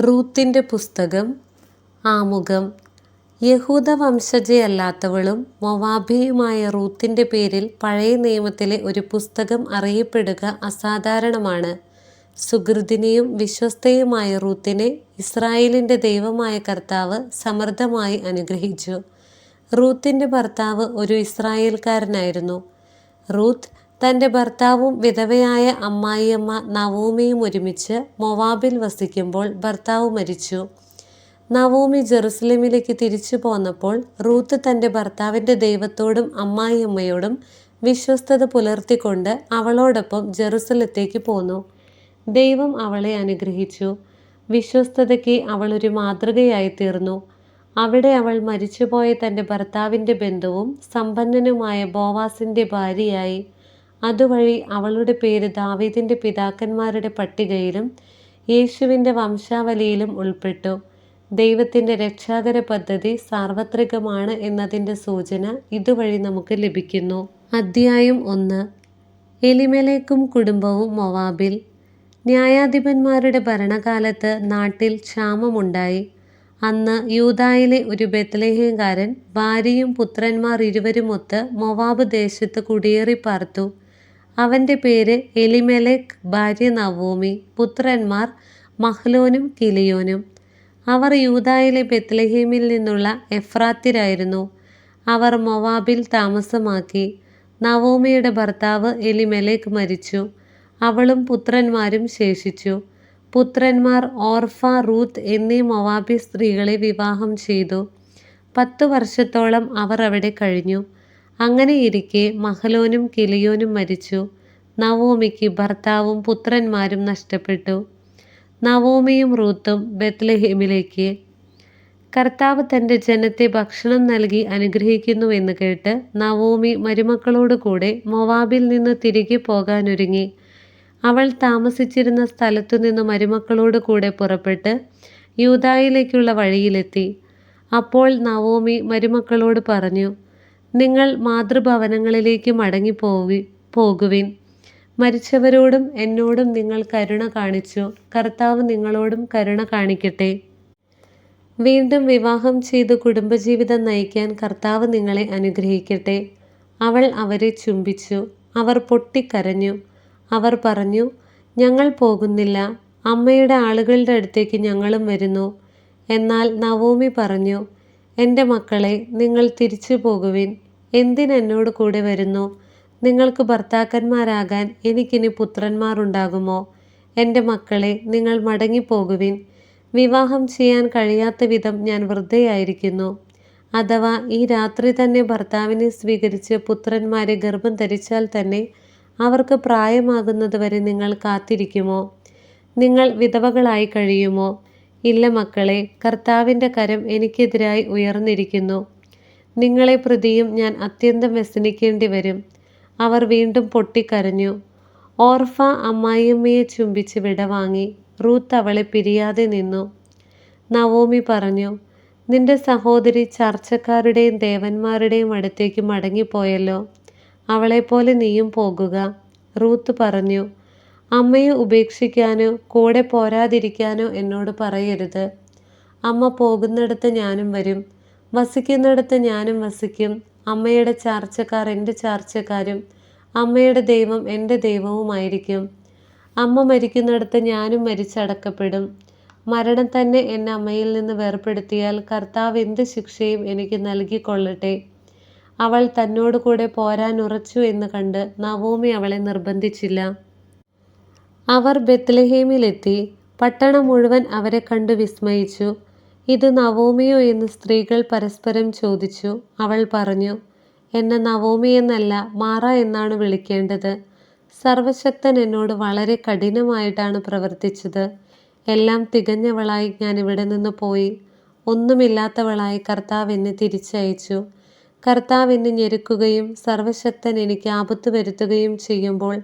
റൂത്തിന്റെ പുസ്തകം ആമുഖം യഹൂദ വംശജയല്ലാത്തവളും മൊവാബിയുമായ റൂത്തിന്റെ പേരിൽ പഴയ നിയമത്തിലെ ഒരു പുസ്തകം അറിയപ്പെടുക അസാധാരണമാണ്. സുഹൃതിനെയും വിശ്വസ്തയുമായ റൂത്തിനെ ഇസ്രായേലിന്റെ ദൈവമായ കർത്താവ് സമൃദ്ധമായി അനുഗ്രഹിച്ചു. റൂത്തിന്റെ ഭർത്താവ് ഒരു ഇസ്രായേൽക്കാരനായിരുന്നു. റൂത്ത് തന്റെ ഭർത്താവും വിധവയായ അമ്മായിയമ്മ നവോമിയും ഒരുമിച്ച് മൊവാബിൽ വസിക്കുമ്പോൾ ഭർത്താവ് മരിച്ചു. നവോമി ജെറുസലേമിലേക്ക് തിരിച്ചു പോന്നപ്പോൾ റൂത്ത് തന്റെ ഭർത്താവിന്റെ ദൈവത്തോടും അമ്മായിയമ്മയോടും വിശ്വസ്തത പുലർത്തിക്കൊണ്ട് അവളോടൊപ്പം ജെറുസലത്തേക്ക് പോന്നു. ദൈവം അവളെ അനുഗ്രഹിച്ചു. വിശ്വസ്തതയ്ക്ക് അവളൊരു മാതൃകയായിത്തീർന്നു. അവിടെ അവൾ മരിച്ചുപോയ തന്റെ ഭർത്താവിന്റെ ബന്ധുവും സമ്പന്നനുമായ ബോവാസിന്റെ ഭാര്യയായി. അതുവഴി അവളുടെ പേര് ദാവീദിന്റെ പിതാക്കന്മാരുടെ പട്ടികയിലും യേശുവിന്റെ വംശാവലിയിലും ഉൾപ്പെട്ടു. ദൈവത്തിന്റെ രക്ഷാകര പദ്ധതി സാർവത്രികമാണ് എന്നതിന്റെ സൂചന ഇതുവഴി നമുക്ക് ലഭിക്കുന്നു. അദ്ധ്യായം ഒന്ന് എലിമലേക്കും കുടുംബവും മൊവാബിൽ. ന്യായാധിപന്മാരുടെ ഭരണകാലത്ത് നാട്ടിൽ ക്ഷാമമുണ്ടായി. അന്ന് യൂതായിലെ ഒരു ബേത്ത്ലേഹേംകാരൻ ഭാര്യയും പുത്രന്മാർ ഇരുവരുമൊത്ത് മൊവാബ് ദേശത്ത് കുടിയേറിപ്പാർത്തു. അവന്റെ പേര് എലിമെലെക്ക് ഭാര്യ നവോമി പുത്രന്മാർ മഹ്ലോനും കിലിയോനും. അവർ യൂതായിലെ ബെത്ലഹീമിൽ നിന്നുള്ള എഫ്രാത്തിരായിരുന്നു അവർ മൊവാബിൽ താമസമാക്കി. നവോമിയുടെ ഭർത്താവ് എലിമെലേക്ക് മരിച്ചു. അവളും പുത്രന്മാരും ശേഷിച്ചു. പുത്രന്മാർ ഓർഫ റൂത്ത് എന്നീ മൊവാബി സ്ത്രീകളെ വിവാഹം ചെയ്തു. പത്തു വർഷത്തോളം അവർ അവിടെ കഴിഞ്ഞു. അങ്ങനെയിരിക്കെ മഹലോനും കിലിയോനും മരിച്ചു. നവോമിക്ക് ഭർത്താവും പുത്രന്മാരും നഷ്ടപ്പെട്ടു. നവോമിയും റൂത്തും ബത്ലഹേമിലേക്ക് കർത്താവ് തന്റെ ജനത്തെ ഭക്ഷണം നൽകി അനുഗ്രഹിക്കുന്നുവെന്ന് കേട്ട് നവോമി മരുമക്കളോട് കൂടെ മൊവാബിൽ നിന്ന് തിരികെ പോകാനൊരുങ്ങി. അവൾ താമസിച്ചിരുന്ന സ്ഥലത്തു നിന്ന് മരുമക്കളോട് കൂടെ പുറപ്പെട്ട് യൂതായിലേക്കുള്ള വഴിയിലെത്തി. അപ്പോൾ നവോമി മരുമക്കളോട് പറഞ്ഞു, നിങ്ങൾ മാതൃഭവനങ്ങളിലേക്ക് മടങ്ങിപ്പോകുവിൻ. മരിച്ചവരോടും എന്നോടും നിങ്ങൾ കരുണ കാണിച്ചു. കർത്താവ് നിങ്ങളോടും കരുണ കാണിക്കട്ടെ. വീണ്ടും വിവാഹം ചെയ്ത് കുടുംബജീവിതം നയിക്കാൻ കർത്താവ് നിങ്ങളെ അനുഗ്രഹിക്കട്ടെ. അവൾ അവരെ ചുംബിച്ചു. അവർ പൊട്ടിക്കരഞ്ഞു. അവർ പറഞ്ഞു, ഞങ്ങൾ പോകുന്നില്ല. അമ്മയുടെ ആളുകളുടെ അടുത്തേക്ക് ഞങ്ങളും വരുന്നു. എന്നാൽ നവോമി പറഞ്ഞു, എന്റെ മക്കളെ നിങ്ങൾ തിരിച്ചുപോകുവിൻ. എന്തിന് എന്നോട് കൂടെ വരുന്നു? നിങ്ങൾക്ക് ഭർത്താക്കന്മാരാകാൻ എനിക്കിനി പുത്രന്മാരുണ്ടാകുമോ? എന്റെ മക്കളെ നിങ്ങൾ മടങ്ങിപ്പോകുവിൻ. വിവാഹം ചെയ്യാൻ കഴിയാത്ത വിധം ഞാൻ വൃദ്ധയായിരിക്കുന്നു. അഥവാ ഈ രാത്രി തന്നെ ഭർത്താവിനെ സ്വീകരിച്ച് പുത്രന്മാരെ ഗർഭം ധരിച്ചാൽ തന്നെ അവർക്ക് പ്രായമാകുന്നതുവരെ നിങ്ങൾ കാത്തിരിക്കുമോ? നിങ്ങൾ വിധവകളായി കഴിയുമോ? ഇല്ല മക്കളെ കർത്താവിന്റെ കരം എനിക്കെതിരായി ഉയർന്നിരിക്കുന്നു. നിങ്ങളെ പ്രതിയും ഞാൻ അത്യന്തം വ്യസനിക്കേണ്ടി വരും അവർ വീണ്ടും പൊട്ടിക്കരഞ്ഞു. ഓർഫ അമ്മായിയമ്മയെ ചുംബിച്ച് വിടവാങ്ങി. റൂത്ത് അവളെ പിരിയാതെ നിന്നു. നവോമി പറഞ്ഞു, നിന്റെ സഹോദരി ചർച്ചക്കാരുടെയും ദേവന്മാരുടെയും അടുത്തേക്ക് മടങ്ങിപ്പോയല്ലോ. അവളെപ്പോലെ നീയും പോകുക. റൂത്ത് പറഞ്ഞു, അമ്മയെ ഉപേക്ഷിക്കാനോ കൂടെ പോരാതിരിക്കാനോ എന്നോട് പറയരുത്. അമ്മ പോകുന്നിടത്ത് ഞാനും വരും. വസിക്കുന്നിടത്ത് ഞാനും വസിക്കും. അമ്മയുടെ ചാർച്ചക്കാർ എന്റെ ചാർച്ചക്കാരും അമ്മയുടെ ദൈവം എന്റെ ദൈവവുമായിരിക്കും. അമ്മ മരിക്കുന്നിടത്ത് ഞാനും മരിച്ചടക്കപ്പെടും. മരണം തന്നെ എന്നെ അമ്മയിൽ നിന്ന് വേർപ്പെടുത്തിയാൽ കർത്താവ് എന്ത് ശിക്ഷയും എനിക്ക് നൽകിക്കൊള്ളട്ടെ. അവൾ തന്നോടുകൂടെ പോരാനുറച്ചു എന്ന് കണ്ട് നവോമി അവളെ നിർബന്ധിച്ചില്ല. അവർ ബത്ലഹേമിലെത്തി പട്ടണം മുഴുവൻ അവരെ കണ്ടു വിസ്മയിച്ചു. ഇത് നവോമിയോ എന്ന് സ്ത്രീകൾ പരസ്പരം ചോദിച്ചു. അവൾ പറഞ്ഞു, എന്നെ നവോമി എന്നല്ല മാറ എന്നാണ് വിളിക്കേണ്ടത്. സർവശക്തൻ എന്നോട് വളരെ കഠിനമായിട്ടാണ് പ്രവർത്തിച്ചത്. എല്ലാം തികഞ്ഞവളായി ഞാൻ ഇവിടെ നിന്ന് പോയി. ഒന്നുമില്ലാത്തവളായി കർത്താവ് എന്നെ തിരിച്ചയച്ചു. കർത്താവ് എന്നെ ഞെരുക്കുകയും സർവശക്തൻ എനിക്ക് ആപത്ത് വരുത്തുകയും ചെയ്യുമ്പോൾ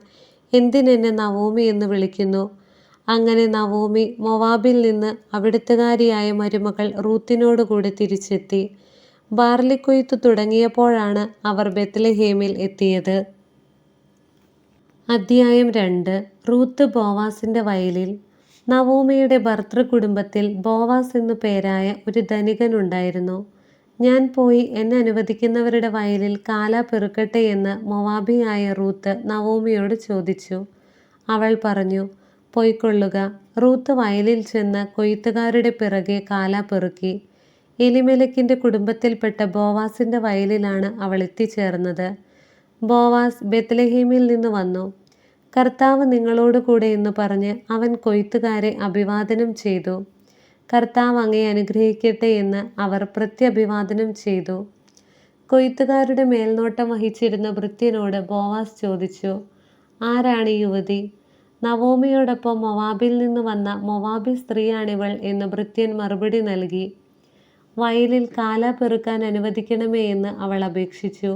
എന്തിനെന്നെ നവോമി എന്ന് വിളിക്കുന്നു? അങ്ങനെ നവോമി മൊവാബിൽ നിന്ന് അവിടുത്തുകാരിയായ മരുമകൾ റൂത്തിനോടുകൂടെ തിരിച്ചെത്തി. ബാർലിക്കൊയ്ത്ത് തുടങ്ങിയപ്പോഴാണ് അവർ ബെത്ലഹേമിൽ എത്തിയത്. അദ്ധ്യായം രണ്ട് റൂത്ത് ബോവാസിന്റെ വയലിൽ. നവോമിയുടെ ഭർത്തൃ കുടുംബത്തിൽ ബോവാസ് എന്നു പേരായ ഒരു ധനികനുണ്ടായിരുന്നു. ഞാൻ പോയി എന്നെ അനുവദിക്കുന്നവരുടെ വയലിൽ കാല പെറുക്കട്ടെ എന്ന് മൊവാബിയായ റൂത്ത് നവോമിയോട് ചോദിച്ചു. അവൾ പറഞ്ഞു, പൊയ്ക്കൊള്ളുക. റൂത്ത് വയലിൽ ചെന്ന് കൊയ്ത്തുകാരുടെ പിറകെ കാല പെറുക്കി. എലിമലക്കിന്റെ കുടുംബത്തിൽപ്പെട്ട ബോവാസിന്റെ വയലിലാണ് അവൾ എത്തിച്ചേർന്നത്. ബോവാസ് ബെത്ലഹീമിൽ നിന്ന് വന്നു. കർത്താവ് നിങ്ങളോടുകൂടെ എന്ന് പറഞ്ഞ് അവൻ കൊയ്ത്തുകാരെ അഭിവാദനം ചെയ്തു. കർത്താവ് അങ്ങയെ അനുഗ്രഹിക്കട്ടെ എന്ന് അവർ പ്രത്യഭിവാദനം ചെയ്തു. കൊയ്ത്തുകാരുടെ മേൽനോട്ടം വഹിച്ചിരുന്ന വൃത്യനോട് ബോവാസ് ചോദിച്ചു, ആരാണീ യുവതി? നവോമിയോടൊപ്പം മൊവാബിൽ നിന്ന് വന്ന മൊവാബി സ്ത്രീയാണിവൾ എന്ന് വൃത്യൻ മറുപടി നൽകി. വയലിൽ കാല പെറുക്കാൻ അനുവദിക്കണമേ എന്ന് അവൾ അപേക്ഷിച്ചു.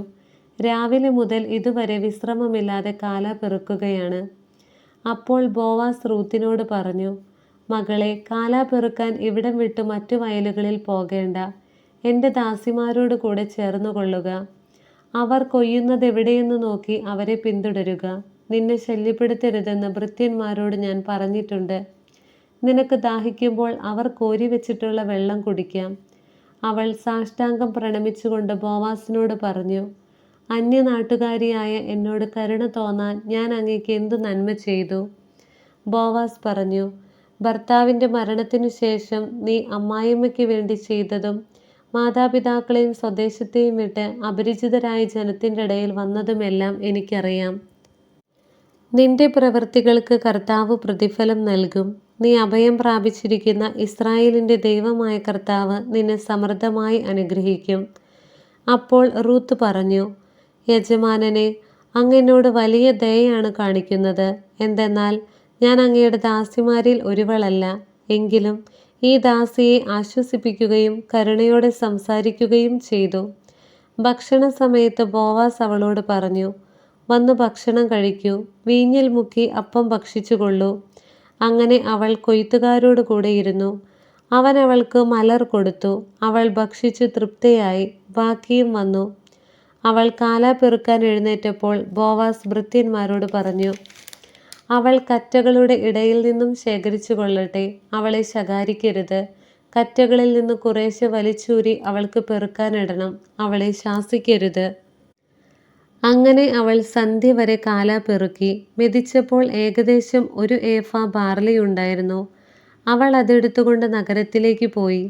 രാവിലെ മുതൽ ഇതുവരെ വിശ്രമമില്ലാതെ കാല പെറുക്കുകയാണ്. അപ്പോൾ ബോവാസ് റൂത്തിനോട് പറഞ്ഞു, മകളേ, കാലാ പെറുക്കാൻ ഇവിടം വിട്ട് മറ്റു വയലുകളിൽ പോകേണ്ട. എന്റെ ദാസിമാരോട് കൂടെ ചേർന്നുകൊള്ളുക. അവർ കൊയ്യുന്നത് എവിടെയെന്ന് നോക്കി അവരെ പിന്തുടരുക. നിന്നെ ശല്യപ്പെടുത്തരുതെന്ന് ഭൃത്യന്മാരോട് ഞാൻ പറഞ്ഞിട്ടുണ്ട്. നിനക്ക് ദാഹിക്കുമ്പോൾ അവർ കോരി വെച്ചിട്ടുള്ള വെള്ളം കുടിക്കാം. അവൾ സാഷ്ടാംഗം പ്രണമിച്ചുകൊണ്ട് ബോവാസിനോട് പറഞ്ഞു, അന്യനാട്ടുകാരിയായ എന്നോട് കരുണ തോന്നാൻ ഞാൻ അങ്ങേക്ക് എന്തു നന്മ ചെയ്തു? ബോവാസ് പറഞ്ഞു, ഭർത്താവിന്റെ മരണത്തിനു ശേഷം നീ അമ്മായിമ്മയ്ക്ക് വേണ്ടി ചെയ്തതും മാതാപിതാക്കളെയും സ്വദേശത്തെയും വിട്ട് അപരിചിതരായ ജനത്തിന്റെ ഇടയിൽ വന്നതുമെല്ലാം എനിക്കറിയാം. നിന്റെ പ്രവൃത്തികൾക്ക് കർത്താവ് പ്രതിഫലം നൽകും. നീ അഭയം പ്രാപിച്ചിരിക്കുന്ന ഇസ്രായേലിന്റെ ദൈവമായ കർത്താവ് നിന്നെ സമൃദ്ധമായി അനുഗ്രഹിക്കും. അപ്പോൾ റൂത്ത് പറഞ്ഞു, യജമാനനെ അങ്ങ് എന്നോട് വലിയ ദയയാണ് കാണിക്കുന്നത്. എന്തെന്നാൽ ഞാൻ അങ്ങയുടെ ദാസിമാരിൽ ഒരുവളല്ല. എങ്കിലും ഈ ദാസിയെ ആശ്വസിപ്പിക്കുകയും കരുണയോടെ സംസാരിക്കുകയും ചെയ്തു. ഭക്ഷണ സമയത്ത് ബോവാസ് അവളോട് പറഞ്ഞു, വന്ന് ഭക്ഷണം കഴിക്കൂ. വീഞ്ഞിൽ മുക്കി അപ്പം ഭക്ഷിച്ചുകൊള്ളൂ. അങ്ങനെ അവൾ കൊയ്ത്തുകാരോട് കൂടെ ഇരുന്നു. അവൻ അവൾക്ക് മലർ കൊടുത്തു. അവൾ ഭക്ഷിച്ചു തൃപ്തയായി. ബാക്കിയും വന്നു. അവൾ കാലാ പെറുക്കാൻ എഴുന്നേറ്റപ്പോൾ ബോവാസ് ഭൃത്യന്മാരോട് പറഞ്ഞു, അവൾ കറ്റകളുടെ ഇടയിൽ നിന്നും ശേഖരിച്ചു കൊള്ളട്ടെ അവളെ ശകാരിക്കരുത്. കറ്റകളിൽ നിന്ന് കുറേശ്ശെ വലിച്ചൂരി അവൾക്ക് പെറുക്കാനിടണം. അവളെ ശാസിക്കരുത്. അങ്ങനെ അവൾ സന്ധ്യ വരെ കാല പെറുക്കി. മെതിച്ചപ്പോൾ ഏകദേശം ഒരു ഏഫ ബാർലി ഉണ്ടായിരുന്നു അവൾ അതെടുത്തുകൊണ്ട് നഗരത്തിലേക്ക് പോയി.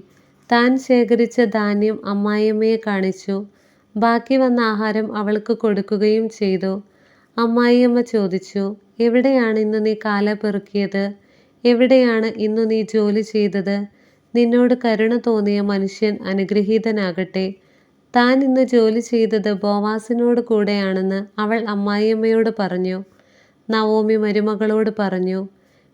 താൻ ശേഖരിച്ച ധാന്യം അമ്മായിയമ്മയെ കാണിച്ചു. ബാക്കി വന്ന ആഹാരം അവൾക്ക് കൊടുക്കുകയും ചെയ്തു. അമ്മായിയമ്മ ചോദിച്ചു, എവിടെയാണ് ഇന്ന് നീ കാല പെറുക്കിയത്? എവിടെയാണ് ഇന്നു നീ ജോലി ചെയ്തത്? നിന്നോട് കരുണ തോന്നിയ മനുഷ്യൻ അനുഗ്രഹീതനാകട്ടെ. താൻ ഇന്ന് ജോലി ചെയ്തത് ബോവാസിനോട് കൂടെയാണെന്ന് അവൾ അമ്മായിയമ്മയോട് പറഞ്ഞു. നവോമി മരുമകളോട് പറഞ്ഞു,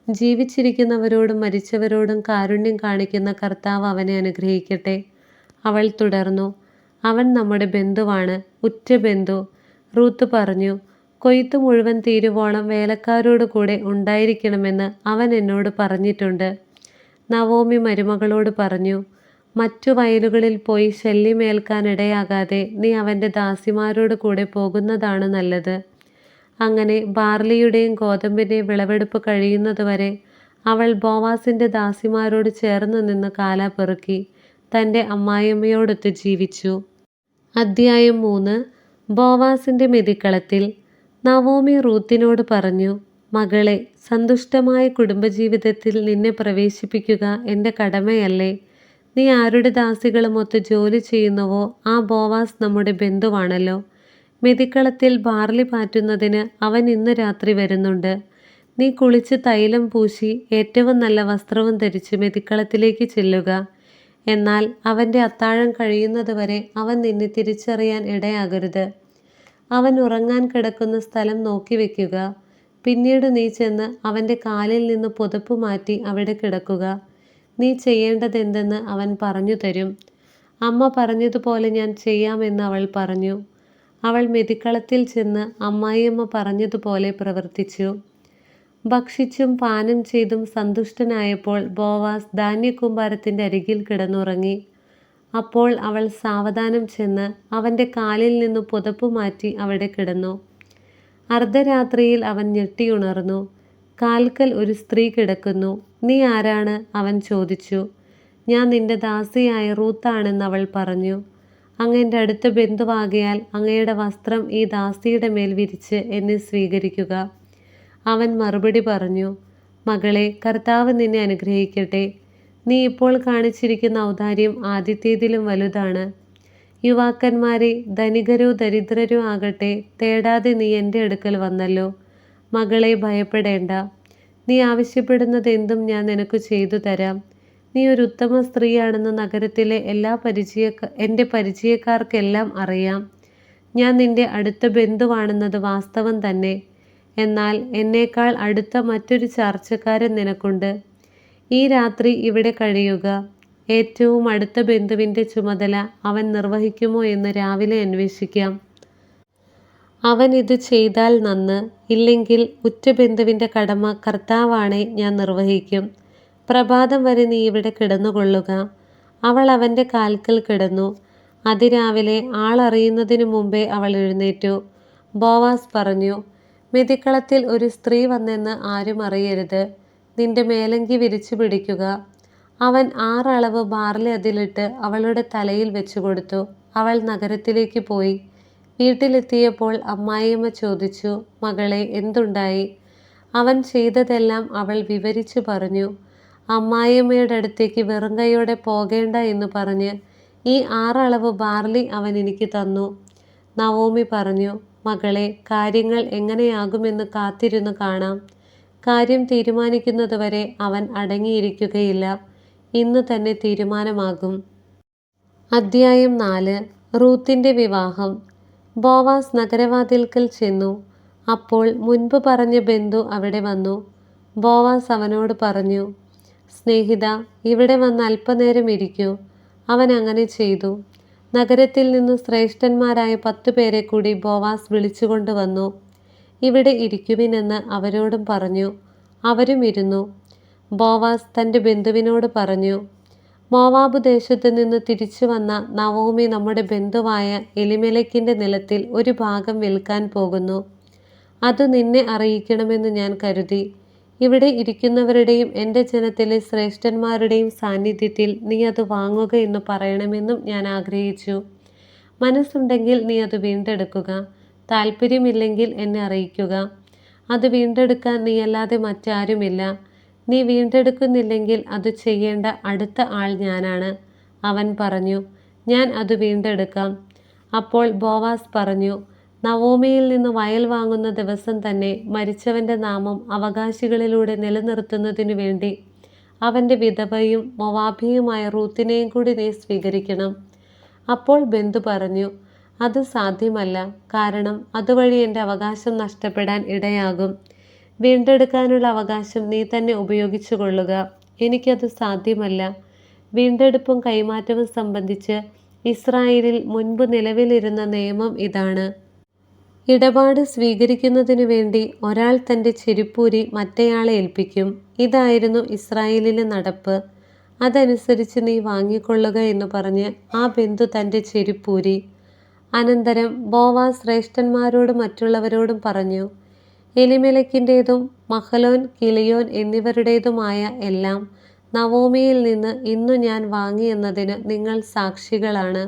ജീവിച്ചിരിക്കുന്നവരോടും മരിച്ചവരോടും കാരുണ്യം കാണിക്കുന്ന കർത്താവ് അവനെ അനുഗ്രഹിക്കട്ടെ. അവൾ തുടർന്നു, അവൻ നമ്മുടെ ബന്ധുവാണ്, ഉറ്റ ബന്ധു. റൂത്ത് പറഞ്ഞു, കൊയ്ത്തു മുഴുവൻ തീരുവോളം വേലക്കാരോട് കൂടെ ഉണ്ടായിരിക്കണമെന്ന് അവൻ എന്നോട് പറഞ്ഞിട്ടുണ്ട്. നവോമി മരുമകളോട് പറഞ്ഞു, മറ്റു വയലുകളിൽ പോയി ശല്യമേൽക്കാനിടയാകാതെ നീ അവന്റെ ദാസിമാരോട് കൂടെ പോകുന്നതാണ് നല്ലത്. അങ്ങനെ ബാർലിയുടെയും ഗോതമ്പിന്റെയും വിളവെടുപ്പ് കഴിയുന്നതുവരെ അവൾ ബോവാസിന്റെ ദാസിമാരോട് ചേർന്നുനിന്ന് കാല പെറുക്കി തന്റെ അമ്മായിയമ്മയോടൊത്ത് ജീവിച്ചു. അദ്ധ്യായം മൂന്ന് ബോവാസിന്റെ മെതിക്കളത്തിൽ. നവോമി റൂത്തിനോട് പറഞ്ഞു, മകളെ സന്തുഷ്ടമായ കുടുംബജീവിതത്തിൽ നിന്നെ പ്രവേശിപ്പിക്കുക എന്റെ കടമയല്ലേ? നീ ആരുടെ ദാസികളുമൊത്ത് ജോലി ചെയ്യുന്നുവോ ആ ബോവാസ് നമ്മുടെ ബന്ധുവാണല്ലോ. മെതിക്കളത്തിൽ ബാർലി പാറ്റുന്നതിന് അവൻ ഇന്ന് രാത്രി വരുന്നുണ്ട്. നീ കുളിച്ച് തൈലം പൂശി ഏറ്റവും നല്ല വസ്ത്രവും ധരിച്ച് മെതിക്കളത്തിലേക്ക് ചെല്ലുക. എന്നാൽ അവന്റെ അത്താഴം കഴിയുന്നതുവരെ അവൻ നിന്നെ തിരിച്ചറിയാൻ ഇടയാകരുത്. അവൻ ഉറങ്ങാൻ കിടക്കുന്ന സ്ഥലം നോക്കി വെക്കുക പിന്നീട് നീ ചെന്ന് അവന്റെ കാലിൽ നിന്ന് പുതപ്പ് മാറ്റി അവിടെ കിടക്കുക. നീ ചെയ്യേണ്ടതെന്തെന്ന് അവൻ പറഞ്ഞു തരും അമ്മ പറഞ്ഞതുപോലെ ഞാൻ ചെയ്യാമെന്ന് അവൾ പറഞ്ഞു. അവൾ മെതിക്കളത്തിൽ ചെന്ന് അമ്മായിയമ്മ പറഞ്ഞതുപോലെ പ്രവർത്തിച്ചു. ഭക്ഷിച്ചും പാനം ചെയ്തും സന്തുഷ്ടനായപ്പോൾ ബോവാസ് ധാന്യക്കൂമ്പാരത്തിന്റെ അരികിൽ കിടന്നുറങ്ങി. അപ്പോൾ അവൾ സാവധാനം ചെന്ന് അവന്റെ കാലിൽ നിന്നു പുതപ്പ് മാറ്റി അവിടെ കിടന്നു. അർദ്ധരാത്രിയിൽ അവൻ ഞെട്ടിയുണർന്നു. കാൽക്കൽ ഒരു സ്ത്രീ കിടക്കുന്നു. നീ ആരാണ് അവൻ ചോദിച്ചു ഞാൻ നിന്റെ ദാസിയായ റൂത്താണെന്ന് അവൾ പറഞ്ഞു അങ്ങയുടെ അടുത്ത ബന്ധുവാകിയാൽ അങ്ങയുടെ വസ്ത്രം ഈ ദാസിയുടെ മേൽ വിരിച്ച് എന്നെ സ്വീകരിക്കുക അവൻ മറുപടി പറഞ്ഞു മകളെ കർത്താവ് നിന്നെ അനുഗ്രഹിക്കട്ടെ നീ ഇപ്പോൾ കാണിച്ചിരിക്കുന്ന ഔദാര്യം ആദ്യത്തേതിലും വലുതാണ്. യുവാക്കന്മാരെ ധനികരോ ദരിദ്രരോ ആകട്ടെ തേടാതെ നീ എന്റെ അടുക്കൽ വന്നല്ലോ. മകളെ ഭയപ്പെടേണ്ട. നീ ആവശ്യപ്പെടുന്നത് എന്തും ഞാൻ നിനക്ക് ചെയ്തു തരാം. നീ ഒരു ഉത്തമ സ്ത്രീയാണെന്ന് നഗരത്തിലെ എല്ലാ പരിചയ എന്റെ പരിചയക്കാർക്കെല്ലാം അറിയാം. ഞാൻ നിന്റെ അടുത്ത ബന്ധുവാണെന്നത് വാസ്തവം തന്നെ. എന്നാൽ എന്നേക്കാൾ അടുത്ത മറ്റൊരു ചാർച്ചക്കാരൻ നിനക്കുണ്ട്. ഈ രാത്രി ഇവിടെ കഴിയുക. ഏറ്റവും അടുത്ത ബന്ധുവിന്റെ ചുമതല അവൻ നിർവഹിക്കുമോ എന്ന് രാവിലെ അന്വേഷിക്കാം. അവൻ ഇത് ചെയ്താൽ നന്ന്. ഇല്ലെങ്കിൽ ഉറ്റ ബന്ധുവിന്റെ കടമ കർത്താവാണെ ഞാൻ നിർവഹിക്കും. പ്രഭാതം വരെ നീ ഇവിടെ കിടന്നുകൊള്ളുക. അവൾ അവന്റെ കാൽക്കൽ കിടന്നു. അതിരാവിലെ ആളറിയുന്നതിനു മുമ്പേ അവൾ എഴുന്നേറ്റു. ബോവാസ് പറഞ്ഞു മെതിക്കളത്തിൽ ഒരു സ്ത്രീ വന്നെന്ന് ആരും അറിയരുത്. നിന്റെ മേലങ്കി വിരിച്ചു പിടിക്കുക. അവൻ ആറളവ് ബാർലി അതിലിട്ട് അവളുടെ തലയിൽ വെച്ചു കൊടുത്തു. അവൾ നഗരത്തിലേക്ക് പോയി. വീട്ടിലെത്തിയപ്പോൾ അമ്മായിയമ്മ ചോദിച്ചു മകളെ എന്തുണ്ടായി? അവൻ ചെയ്തതെല്ലാം അവൾ വിവരിച്ചു പറഞ്ഞു. അമ്മായിയമ്മയുടെ അടുത്തേക്ക് വെറും കൈയോടെ പോകേണ്ട എന്ന് പറഞ്ഞ് ഈ ആറളവ് ബാർലി അവൻ എനിക്ക് തന്നു. നവോമി പറഞ്ഞു മകളെ കാര്യങ്ങൾ എങ്ങനെയാകുമെന്ന് കാത്തിരുന്ന് കാണാം. കാര്യം തീരുമാനിക്കുന്നത് വരെ അവൻ അടങ്ങിയിരിക്കുകയില്ല. ഇന്ന് തന്നെ തീരുമാനമാകും. അദ്ധ്യായം നാല്. റൂത്തിന്റെ വിവാഹം. ബോവാസ് നഗരവാതിൽക്കൽ ചെന്നു. അപ്പോൾ മുൻപ് പറഞ്ഞ ബന്ധു അവിടെ വന്നു. ബോവാസ് അവനോട് പറഞ്ഞു സ്നേഹിത ഇവിടെ വന്ന് അല്പനേരം ഇരിക്കൂ. അവൻ അങ്ങനെ ചെയ്തു. നഗരത്തിൽ നിന്ന് ശ്രേഷ്ഠന്മാരായ പത്തു പേരെ കൂടി ബോവാസ് വിളിച്ചുകൊണ്ട് വന്നു. ഇവിടെ ഇരിക്കുവിനെന്ന് അവരോടും പറഞ്ഞു. അവരും ഇരുന്നു. ബോവാസ് തന്റെ ബന്ധുവിനോട് പറഞ്ഞു മോവാബ് ദേശത്ത് നിന്ന് തിരിച്ചു വന്ന നവോമി നമ്മുടെ ബന്ധുവായ എലിമലക്കിന്റെ നിലത്തിൽ ഒരു ഭാഗം വിൽക്കാൻ പോകുന്നു. അത് നിന്നെ അറിയിക്കണമെന്ന് ഞാൻ കരുതി. ഇവിടെ ഇരിക്കുന്നവരുടെയും എന്റെ ജനത്തിലെ ശ്രേഷ്ഠന്മാരുടെയും സാന്നിധ്യത്തിൽ നീ അത് വാങ്ങുക എന്ന് പറയണമെന്നും ഞാൻ ആഗ്രഹിച്ചു. മനസ്സുണ്ടെങ്കിൽ നീ അത് വീണ്ടെടുക്കുക. താല്പര്യമില്ലെങ്കിൽ എന്നെ അറിയിക്കുക. അത് വീണ്ടെടുക്കാൻ നീയല്ലാതെ മറ്റാരുമില്ല. നീ വീണ്ടെടുക്കുന്നില്ലെങ്കിൽ അത് ചെയ്യേണ്ട അടുത്ത ആൾ ഞാനാണ്. അവൻ പറഞ്ഞു ഞാൻ അത് വീണ്ടെടുക്കാം. അപ്പോൾ ബോവാസ് പറഞ്ഞു നവോമിയിൽ നിന്ന് വയൽ വാങ്ങുന്ന ദിവസം തന്നെ മരിച്ചവന്റെ നാമം അവകാശികളിലൂടെ നിലനിർത്തുന്നതിനു വേണ്ടി അവന്റെ വിധവയും മൊവാഭിയുമായ റൂത്തിനെയും കൂടി നീ സ്വീകരിക്കണം. അപ്പോൾ ബന്ധു പറഞ്ഞു അത് സാധ്യമല്ല. കാരണം അതുവഴി എന്റെ അവകാശം നഷ്ടപ്പെടാൻ ഇടയാകും. വീണ്ടെടുക്കാനുള്ള അവകാശം നീ തന്നെ ഉപയോഗിച്ചു കൊള്ളുക. എനിക്കത് സാധ്യമല്ല. വീണ്ടെടുപ്പും കൈമാറ്റവും സംബന്ധിച്ച് ഇസ്രായേലിൽ മുൻപ് നിലവിലിരുന്ന നിയമം ഇതാണ്. ഇടപാട് സ്വീകരിക്കുന്നതിനു വേണ്ടി ഒരാൾ തന്റെ ചെരുപ്പൂരി മറ്റേയാളെ ഏൽപ്പിക്കും. ഇതായിരുന്നു ഇസ്രായേലിലെ നടപ്പ്. അതനുസരിച്ച് നീ വാങ്ങിക്കൊള്ളുക എന്ന് പറഞ്ഞ് ആ ബന്ധു തന്റെ ചെരുപ്പൂരി അനന്തരം ബോവാ ശ്രേഷ്ഠന്മാരോടും മറ്റുള്ളവരോടും പറഞ്ഞു എലിമിലക്കിന്റെതും മഹലോൻ കിളിയോൻ എന്നിവരുടേതുമായ എല്ലാം നവോമിയിൽ നിന്ന് ഇന്നു ഞാൻ വാങ്ങിയെന്നതിന് നിങ്ങൾ സാക്ഷികളാണ്.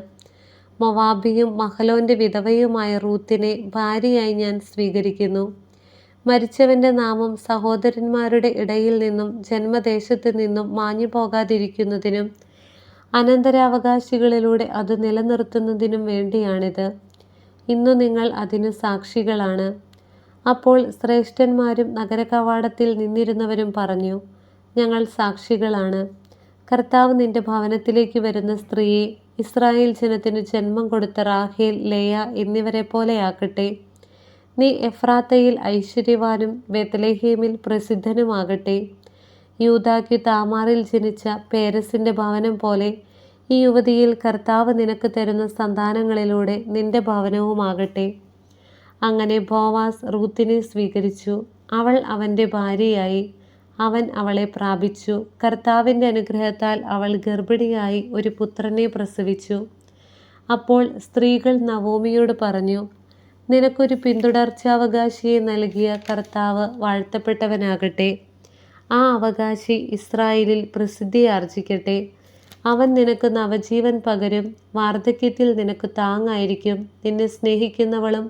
മൊവാബിയും മഹലോന്റെ വിധവയുമായ റൂത്തിനെ ഭാര്യയായി ഞാൻ സ്വീകരിക്കുന്നു. മരിച്ചവന്റെ നാമം സഹോദരന്മാരുടെ ഇടയിൽ നിന്നും ജന്മദേശത്തു നിന്നും മാഞ്ഞു പോകാതിരിക്കുന്നതിനും അനന്തരാവകാശികളിലൂടെ അത് നിലനിർത്തുന്നതിനും വേണ്ടിയാണിത്. ഇന്നു നിങ്ങൾ അതിന് സാക്ഷികളാണ്. അപ്പോൾ ശ്രേഷ്ഠന്മാരും നഗരകവാടത്തിൽ നിന്നിരുന്നവരും പറഞ്ഞു ഞങ്ങൾ സാക്ഷികളാണ്. കർത്താവ് നിന്റെ ഭവനത്തിലേക്ക് വരുന്ന സ്ത്രീയെ ഇസ്രായേൽ ജനത്തിന് ജന്മം കൊടുത്ത റാഹേൽ ലേയ എന്നിവരെ പോലെയാക്കട്ടെ നീ എഫ്രാത്തയിൽ ഐശ്വര്യവാനും ബെത്ലഹേമിൽ പ്രസിദ്ധനുമാകട്ടെ. യൂതാക്കു താമാറിൽ ജനിച്ച പേരസിന്റെ ഭവനം പോലെ ഈ യുവതിയിൽ കർത്താവ് നിനക്ക് തരുന്ന സന്താനങ്ങളിലൂടെ നിന്റെ ഭവനവുമാകട്ടെ. അങ്ങനെ ബോവാസ് റൂത്തിനെ സ്വീകരിച്ചു. അവൾ അവന്റെ ഭാര്യയായി. അവൻ അവളെ പ്രാപിച്ചു. കർത്താവിന്റെ അനുഗ്രഹത്താൽ അവൾ ഗർഭിണിയായി ഒരു പുത്രനെ പ്രസവിച്ചു. അപ്പോൾ സ്ത്രീകൾ നവോമിയോട് പറഞ്ഞു നിനക്കൊരു പിന്തുടർച്ചാവകാശിയെ നൽകിയ കർത്താവ് വാഴ്ത്തപ്പെട്ടവനാകട്ടെ. ആ അവകാശി ഇസ്രായേലിൽ പ്രസിദ്ധിയാർജിക്കട്ടെ അവൻ നിനക്ക് നവജീവൻ പകരും വാർദ്ധക്യത്തിൽ നിനക്ക് താങ്ങായിരിക്കും. നിന്നെ സ്നേഹിക്കുന്നവളും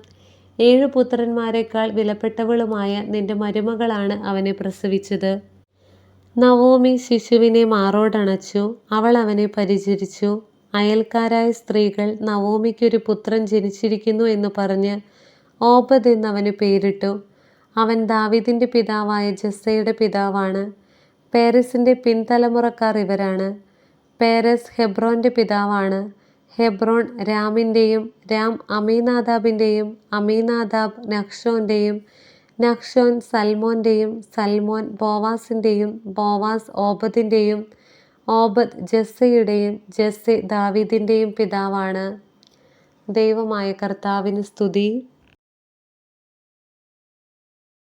ഏഴു പുത്രന്മാരെക്കാൾ വിലപ്പെട്ടവളുമായ നിന്റെ മരുമകളാണ് അവനെ പ്രസവിച്ചത്. നവോമി ശിശുവിനെ മാറോടണച്ചു. അവൾ അവനെ പരിചരിച്ചു. അയൽക്കാരായ സ്ത്രീകൾ നവോമിക്കൊരു പുത്രൻ ജനിച്ചിരിക്കുന്നു എന്ന് പറഞ്ഞ് ഓപത് എന്നവന് പേരിട്ടു. അവൻ ദാവീദിന്റെ പിതാവായ ജസ്സയുടെ പിതാവാണ്. പേരസിന്റെ പിൻതലമുറക്കാർ ഇവരാണ്. പേരസ് ഹെബ്രോന്റെ പിതാവാണ്. ഹെബ്രോൺ രാമിന്റെയും രാം അമീനാദാബിന്റെയും അമീനാദാബ് നഖ്ഷോന്റെയും നഖ്ഷോൻ സൽമോന്റെയും സൽമോൻ ബോവാസിന്റെയും ബോവാസ് ഓബദിന്റെയും ഓബദ് ജസ്സയുടെയും ജസ്സെ ദാവീദിന്റെയും പിതാവാണ്. ദൈവമായ കർത്താവിന് സ്തുതി.